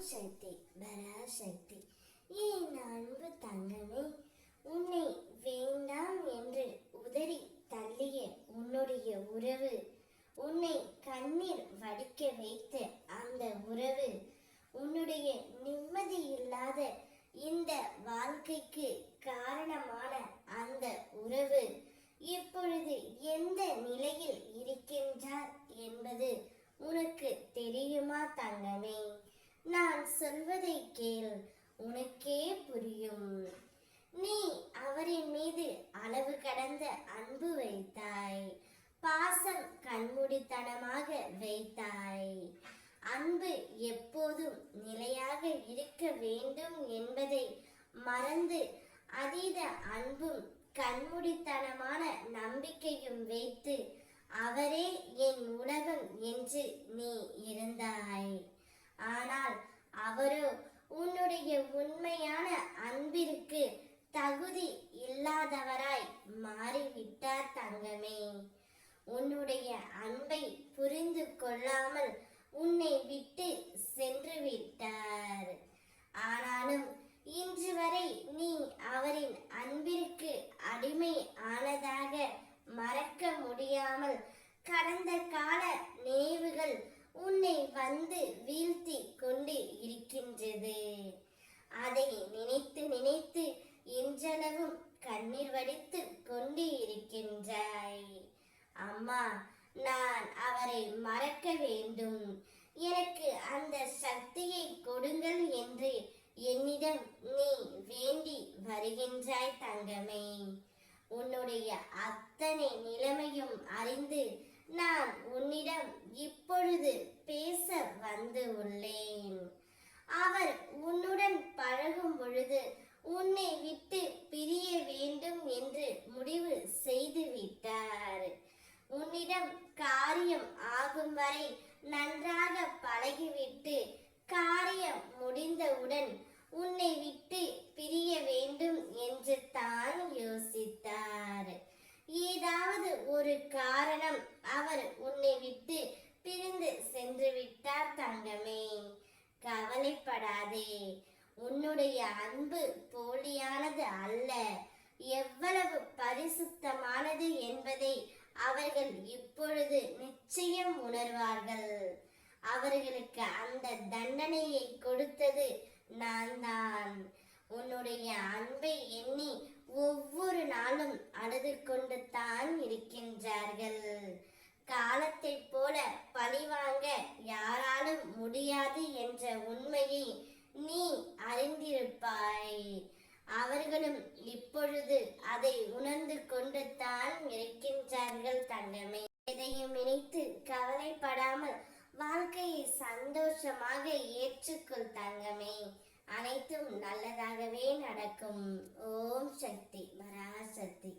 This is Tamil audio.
சக்தி பராசக்தி. என் அன்பு தங்கமே? உன்னை வேண்டாம் என்று உதறி தள்ளிய உன்னுடைய உறவு உன்னை கண்ணீர் வடிக்க வைத்த அந்த உறவு உன்னுடைய நிம்மதி இல்லாத இந்த வாழ்க்கைக்கு காரணமான அந்த உறவு இப்பொழுது எந்த நிலையில் இருக்கிறது என்பது உனக்கு தெரியுமா தங்கமே நான் சொல்வதை கேள் உனக்கே புரியும். நீ அவரின் மீது அளவு கடந்த அன்பு வைத்தாய். பாசம் கண்மூடித்தனமாக வைத்தாய். அன்பு எப்போதும் நிலையாக இருக்க வேண்டும் என்பதை மறந்து அதீத அன்பும் கண்மூடித்தனமான நம்பிக்கையும் வைத்து அவரே என் உலகம் என்று நீ இருந்தாய். ஆனால் அவரோ உன்னுடைய உண்மையான அன்பிற்கு தகுதி இல்லாதவராய் மாறிவிட்டார் தங்கமே. உன்னுடைய அன்பை புரிந்து கொள்ளாமல் உன்னை விட்டு சென்று விட்டார். ஆனாலும் இன்று வரை நீ அவரின் அன்பிற்கு அடிமை ஆனதாக மறக்க முடியாமல் கடந்த கால நினைவுகள் உன்னை வந்து வீழ்த்தி நின்றது அதை நினைத்து நினைத்து இன்றளவும் கண்ணீர் வடித்து கொண்டு இருக்கின்றாய். அம்மா நான் அவரை மறக்க வேண்டும். எனக்கு அந்த சக்தியை கொடுங்கள் என்று என்னிடம் நீ வேண்டி வருகின்றாய் தங்கமே. உன்னுடைய அத்தனை நிலைமையும் அறிந்து நான் உன்னிடம் இப்பொழுது பேச வந்து உள்ளேன் அவர் உன்னுடன் பழகும் பொழுது உன்னை விட்டு பிரிய வேண்டும் என்று முடிவு செய்து விட்டார் உன்னிடம் காரியம் ஆகும் வரை நன்றாக பழகிவிட்டு காரியம் முடிந்தவுடன் உன்னை விட்டு பிரிய வேண்டும் என்று தான் யோசித்தார். ஏதாவது ஒரு காரணம் அவர் உன்னை விட்டு பிரிந்து சென்று விட்டார் தங்கமே. கவலைப்படாதே. உன்னுடைய அன்பு போலியானது அல்ல. எவ்வளவு பரிசுத்தமானது என்பதை அவர்கள் இப்பொழுது நிச்சயம் உணர்வார்கள். அவர்களுக்கு அந்த தண்டனையை கொடுத்தது நான் தான் உன்னுடைய அன்பை எண்ணி ஒவ்வொரு நாளும் அழுது கொண்டு தான் இருக்கின்றார்கள். காலத்தை போல பழிவாங்க யாராலும் முடியாது என்ற உண்மையை நீ அறிந்திருப்பாய். அவர்களும் இப்பொழுது அதை உணர்ந்து கொண்டு தான் இருக்கின்றார்கள் தங்கமே. எதையும் நினைத்து கவலைப்படாமல் வாழ்க்கையை சந்தோஷமாக ஏற்றுக்கொள் தங்கமே. அனைத்தும் நல்லதாகவே நடக்கும். ஓம் சக்தி மராசக்தி